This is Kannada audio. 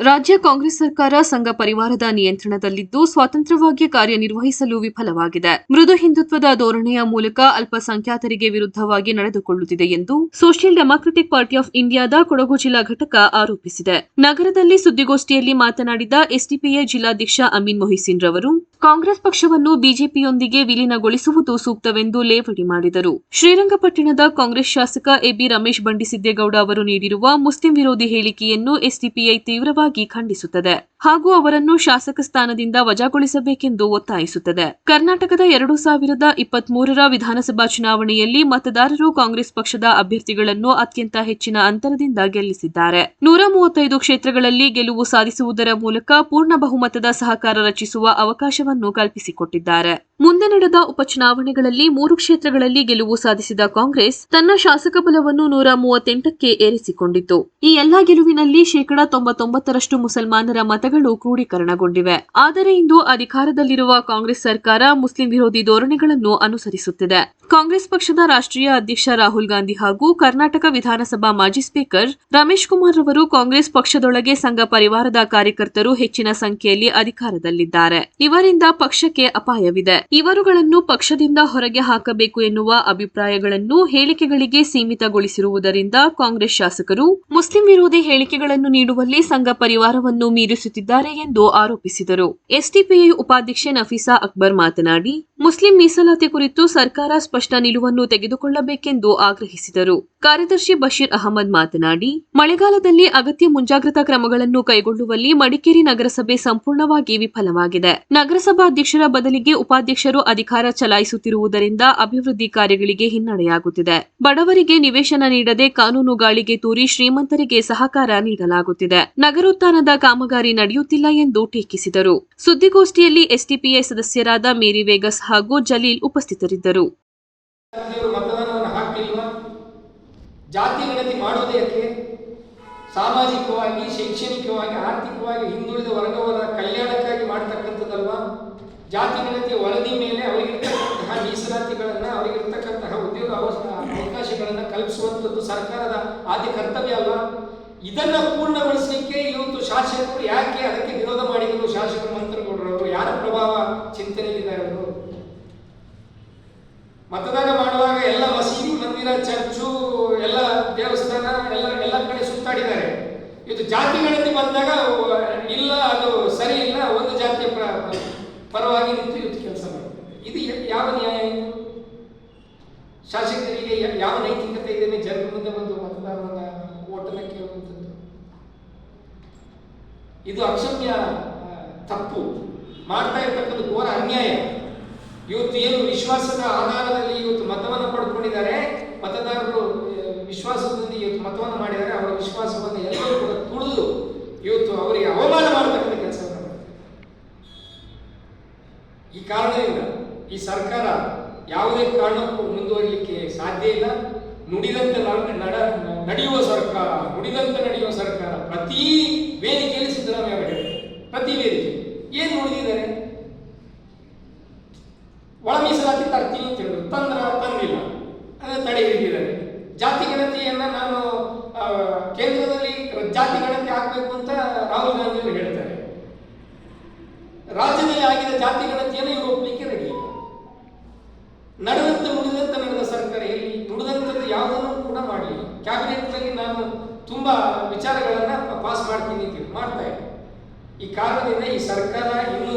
ರಾಜ್ಯ ಕಾಂಗ್ರೆಸ್ ಸರ್ಕಾರ ಸಂಘ ಪರಿವಾರದ ನಿಯಂತ್ರಣದಲ್ಲಿದ್ದು ಸ್ವತಂತ್ರವಾಗಿ ಕಾರ್ಯನಿರ್ವಹಿಸಲು ವಿಫಲವಾಗಿದೆ. ಮೃದು ಹಿಂದುತ್ವದ ಧೋರಣೆಯ ಮೂಲಕ ಅಲ್ಪಸಂಖ್ಯಾತರಿಗೆ ವಿರುದ್ಧವಾಗಿ ನಡೆದುಕೊಳ್ಳುತ್ತಿದೆ ಎಂದು ಸೋಷಿಯಲ್ ಡೆಮಾಕ್ರೆಟಿಕ್ ಪಾರ್ಟಿ ಆಫ್ ಇಂಡಿಯಾದ ಕೊಡಗು ಜಿಲ್ಲಾ ಘಟಕ ಆರೋಪಿಸಿದೆ. ನಗರದಲ್ಲಿ ಸುದ್ದಿಗೋಷ್ಠಿಯಲ್ಲಿ ಮಾತನಾಡಿದ ಎಸ್ಡಿಪಿಐ ಜಿಲ್ಲಾಧ್ಯಕ್ಷ ಅಮೀನ್ ಮೊಹಿಸಿನ್ ರವರು ಕಾಂಗ್ರೆಸ್ ಪಕ್ಷವನ್ನು ಬಿಜೆಪಿಯೊಂದಿಗೆ ವಿಲೀನಗೊಳಿಸುವುದು ಸೂಕ್ತವೆಂದು ಲೇವಡಿ ಮಾಡಿದರು. ಶ್ರೀರಂಗಪಟ್ಟಣದ ಕಾಂಗ್ರೆಸ್ ಶಾಸಕ ಎಬಿ ರಮೇಶ್ ಬಂಡಿಸಿದ್ದೇಗೌಡ ಅವರು ನೀಡಿರುವ ಮುಸ್ಲಿಂ ವಿರೋಧಿ ಹೇಳಿಕೆಯನ್ನು ಎಸ್ಡಿಪಿಐ ತೀವ್ರವಾಗಿ ಖಂಡಿಸುತ್ತದೆ. ಹಾಗೂ ಅವರನ್ನು ಶಾಸಕ ಸ್ಥಾನದಿಂದ ವಜಾಗೊಳಿಸಬೇಕೆಂದು ಒತ್ತಾಯಿಸುತ್ತದೆ. ಕರ್ನಾಟಕದ ಎರಡು ಸಾವಿರದ ಇಪ್ಪತ್ಮೂರರ ವಿಧಾನಸಭಾ ಚುನಾವಣೆಯಲ್ಲಿ ಮತದಾರರು ಕಾಂಗ್ರೆಸ್ ಪಕ್ಷದ ಅಭ್ಯರ್ಥಿಗಳನ್ನು ಅತ್ಯಂತ ಹೆಚ್ಚಿನ ಅಂತರದಿಂದ ಗೆಲ್ಲಿಸಿದ್ದಾರೆ. ನೂರ ಮೂವತ್ತೈದು ಕ್ಷೇತ್ರಗಳಲ್ಲಿ ಗೆಲುವು ಸಾಧಿಸುವುದರ ಮೂಲಕ ಪೂರ್ಣ ಬಹುಮತದ ಸಹಕಾರ ರಚಿಸುವ ಅವಕಾಶವನ್ನು ಕಲ್ಪಿಸಿಕೊಟ್ಟಿದ್ದಾರೆ. ಮುಂದೆ ನಡೆದ ಉಪಚುನಾವಣೆಗಳಲ್ಲಿ ಮೂರು ಕ್ಷೇತ್ರಗಳಲ್ಲಿ ಗೆಲುವು ಸಾಧಿಸಿದ ಕಾಂಗ್ರೆಸ್ ತನ್ನ ಶಾಸಕ ಬಲವನ್ನು ನೂರ ಮೂವತ್ತೆಂಟಕ್ಕೆ ಏರಿಸಿಕೊಂಡಿತು ಈ ಎಲ್ಲಾ ಗೆಲುವಿನಲ್ಲಿ ಶೇಕಡಾ ತೊಂಬತ್ತೊಂಬತ್ತರಷ್ಟು ಮುಸಲ್ಮಾನರ ಮತಗಳು ಕ್ರೋಢೀಕರಣಗೊಂಡಿವೆ. ಆದರೆ ಇಂದು ಅಧಿಕಾರದಲ್ಲಿರುವ ಕಾಂಗ್ರೆಸ್ ಸರ್ಕಾರ ಮುಸ್ಲಿಂ ವಿರೋಧಿ ಧೋರಣೆಗಳನ್ನು ಅನುಸರಿಸುತ್ತಿದೆ. ಕಾಂಗ್ರೆಸ್ ಪಕ್ಷದ ರಾಷ್ಟ್ರೀಯ ಅಧ್ಯಕ್ಷ ರಾಹುಲ್ ಗಾಂಧಿ ಹಾಗೂ ಕರ್ನಾಟಕ ವಿಧಾನಸಭಾ ಮಾಜಿ ಸ್ಪೀಕರ್ ರಮೇಶ್ ಕುಮಾರ್ ಅವರು ಕಾಂಗ್ರೆಸ್ ಪಕ್ಷದೊಳಗೆ ಸಂಘ ಪರಿವಾರದ ಕಾರ್ಯಕರ್ತರು ಹೆಚ್ಚಿನ ಸಂಖ್ಯೆಯಲ್ಲಿ ಅಧಿಕಾರದಲ್ಲಿದ್ದಾರೆ. ಇವರಿಂದ ಪಕ್ಷಕ್ಕೆ ಅಪಾಯವಿದೆ. ಇವರುಗಳನ್ನು ಪಕ್ಷದಿಂದ ಹೊರಗೆ ಹಾಕಬೇಕು ಎನ್ನುವ ಅಭಿಪ್ರಾಯಗಳನ್ನು ಹೇಳಿಕೆಗಳಿಗೆ ಸೀಮಿತಗೊಳಿಸಿರುವುದರಿಂದ ಕಾಂಗ್ರೆಸ್ ಶಾಸಕರು ಮುಸ್ಲಿಂ ವಿರೋಧಿ ಹೇಳಿಕೆಗಳನ್ನು ನೀಡುವಲ್ಲಿ ಸಂಘ ಪರಿವಾರವನ್ನು ಮೀರಿಸುತ್ತಿದ್ದಾರೆ ಎಂದು ಆರೋಪಿಸಿದರು. ಎಸ್ಡಿಪಿಐ ಉಪಾಧ್ಯಕ್ಷೆ ನಫೀಸಾ ಅಕ್ಬರ್ ಮಾತನಾಡಿ, ಮುಸ್ಲಿಂ ಮೀಸಲಾತಿ ಕುರಿತು ಸರ್ಕಾರ ಸ್ಪಷ್ಟ ನಿಲುವನ್ನು ತೆಗೆದುಕೊಳ್ಳಬೇಕೆಂದು ಆಗ್ರಹಿಸಿದರು. ಕಾರ್ಯದರ್ಶಿ ಬಶೀರ್ ಅಹಮದ್ ಮಾತನಾಡಿ, ಮಳೆಗಾಲದಲ್ಲಿ ಅಗತ್ಯ ಮುಂಜಾಗ್ರತಾ ಕ್ರಮಗಳನ್ನು ಕೈಗೊಳ್ಳುವಲ್ಲಿ ಮಡಿಕೇರಿ ನಗರಸಭೆ ಸಂಪೂರ್ಣವಾಗಿ ವಿಫಲವಾಗಿದೆ. ನಗರಸಭಾಧ್ಯಕ್ಷರ ಬದಲಿಗೆ ಉಪಾಧ್ಯಕ್ಷರು ಅಧಿಕಾರ ಚಲಾಯಿಸುತ್ತಿರುವುದರಿಂದ ಅಭಿವೃದ್ಧಿ ಕಾರ್ಯಗಳಿಗೆ ಹಿನ್ನಡೆಯಾಗುತ್ತಿದೆ. ಬಡವರಿಗೆ ನಿವೇಶನ ನೀಡದೆ ಕಾನೂನು ಗಾಳಿಗೆ ತೂರಿ ಶ್ರೀಮಂತರಿಗೆ ಸಹಕಾರ ನೀಡಲಾಗುತ್ತಿದೆ. ನಗರೋತ್ಥಾನದ ಕಾಮಗಾರಿ ನಡೆಯುತ್ತಿಲ್ಲ ಎಂದು ಟೀಕಿಸಿದರು. ಸುದ್ದಿಗೋಷ್ಠಿಯಲ್ಲಿ ಎಸ್ಡಿಪಿಐ ಸದಸ್ಯರಾದ ಮೇರಿ ವೇಗಸ್ ಹಾಗೂ ಜಲೀಲ್ ಉಪಸ್ಥಿತರಿದ್ದರು. ಜಾತಿ ಗಣತಿ ಮಾಡೋದು ಯಾಕೆ? ಸಾಮಾಜಿಕವಾಗಿ, ಶೈಕ್ಷಣಿಕವಾಗಿ, ಆರ್ಥಿಕವಾಗಿ ಹಿಂದುಳಿದ ವರ್ಗವರ ಕಲ್ಯಾಣಕ್ಕಾಗಿ ಮಾಡ್ತಕ್ಕಂಥದ್ದಲ್ವಾ? ಜಾತಿ ಗಣತಿಯ ವರದಿ ಮೇಲೆ ಅವರಿಗಿರ್ತಕ್ಕಂತಹ ಮೀಸಲಾತಿಗಳನ್ನ, ಅವರಿಗಿರ್ತಕ್ಕಂತಹ ಉದ್ಯೋಗ ಅವಕಾಶಗಳನ್ನು ಕಲ್ಪಿಸುವಂಥದ್ದು ಸರ್ಕಾರದ ಆದ್ಯ ಕರ್ತವ್ಯ ಅಲ್ವಾ? ಇದನ್ನ ಪೂರ್ಣಗೊಳಿಸಲಿಕ್ಕೆ ಇವತ್ತು ಶಾಸಕರು ಯಾಕೆ ಅದಕ್ಕೆ ವಿರೋಧ ಮಾಡಿದರು? ಶಾಸಕರು ಮಂತ್ರಿಗೌಡರವರು ಯಾರ ಪ್ರಭಾವ ಚಿಂತನೆಯಲ್ಲಿದ್ದಾರೆ ಅವರು? ಮತದಾನ ಮಾಡುವಾಗ ಎಲ್ಲ ಮಸೀದಿ ಮಂದಿರ ಚರ್ಚು ಎಲ್ಲ ದೇವಸ್ಥಾನ ಎಲ್ಲ ಎಲ್ಲ ಕಡೆ ಸುತ್ತಾಡಿದ್ದಾರೆ ಇದು ಜಾತಿ ಗಣತಿ ಬಂದಾಗ ಇಲ್ಲ, ಅದು ಸರಿ ಇಲ್ಲ, ಒಂದು ಜಾತಿಯ ಪ್ರ- ಪ್ರ- ಪರವಾಗಿ ನಿಂತು ಇವತ್ತು ಕೆಲಸ ಇದು ಯಾವ ನ್ಯಾಯ ಶಾಸಕರಿಗೆ ಯಾವ ನೈತಿಕತೆ ಇದೆ? ಜನರ ಮುಂದೆ ಬಂದು ಮತದಾರರನ್ನ ಓಟನ ಕೇಳುವಂಥದ್ದು. ಇದು ಅಕ್ಷಮ್ಯ ತಪ್ಪು. ಮಾಡ್ತಾ ಇರ್ತಕ್ಕಂಥ ಘೋರ ಅನ್ಯಾಯ. ಇವತ್ತು ಏನು ವಿಶ್ವಾಸದ ಆಧಾರದಲ್ಲಿ ಇವತ್ತು ಮತವನ್ನು ಪಡ್ಕೊಂಡಿದ್ದಾರೆ, ಮತದಾರರು, ವಿಶ್ವಾಸದಲ್ಲಿ ಇವತ್ತು ಮತವನ್ನು ಮಾಡಿದರೆ ಅವರ ವಿಶ್ವಾಸವನ್ನು ಇವತ್ತು ಅವರಿಗೆ ಅವಮಾನ ಮಾಡತಕ್ಕಂಥ ಕೆಲಸವನ್ನು ಈ ಕಾರಣದಿಂದ ಈ ಸರ್ಕಾರ ಯಾವುದೇ ಕಾರಣಕ್ಕೂ ಮುಂದುವರಿಲಿಕ್ಕೆ ಸಾಧ್ಯ ಇಲ್ಲ. ನುಡಿದಂತೆ ನಡ- ನಡ- ನಡೆಯುವ ಸರ್ಕಾರ, ನುಡಿದಂತೆ ನಡೆಯುವ ಸರ್ಕಾರ ಪ್ರತಿ ವೇದಿಕೆಯಲ್ಲಿ ಸಿದ್ದರಾಮಯ್ಯ ಅವರು ಪ್ರತಿ ವೇದಿಕೆ. ಏನು ನುಡಿದಿದ್ದಾರೆ? ಒಳ ಮೀಸಲಾತಿ ತರ್ತೀನಿ ಅಂತ ಹೇಳಿದ್ರು. ತಂದ್ರ ತಂದಿಲ್ಲ. ಅದನ್ನು ತಡೆ ಹಿಡಿದಿದ್ದಾರೆ. ಜಾತಿ ಗಣತಿಯನ್ನ ನಾನು ಕೇಂದ್ರದಲ್ಲಿ ಜಾತಿ ಗಣತಿ ಹಾಕಬೇಕು ರಾಹುಲ್ ಹೇಳ್ತಾರೆ. ರಾಜ್ಯದಲ್ಲಿ ಆಗಿದ ಜಾತಿಗಳ ಗಣತಿಯನ್ನು ಇವರು ಒಪ್ಪಲಿಕ್ಕೆ ರೆಡಿ ಇಲ್ಲ ನಡೆದಂತೆ ನುಡಿದಂತೆ ನಡೆದ ಸರ್ಕಾರ ಇಲ್ಲಿ ನುಡಿದಂಥದ್ದು ಯಾವುದನ್ನು ಕೂಡ ಮಾಡಲಿಲ್ಲ ಕ್ಯಾಬಿನೆಟ್ನಲ್ಲಿ ನಾನು ತುಂಬಾ ವಿಚಾರಗಳನ್ನ ಪಾಸ್ ಮಾಡ್ತೀನಿ ಅಂತ ಮಾಡ್ತಾ ಇದ್ದೆ. ಈ ಕಾರಣದಿಂದ ಈ ಸರ್ಕಾರ ಇನ್ನೂ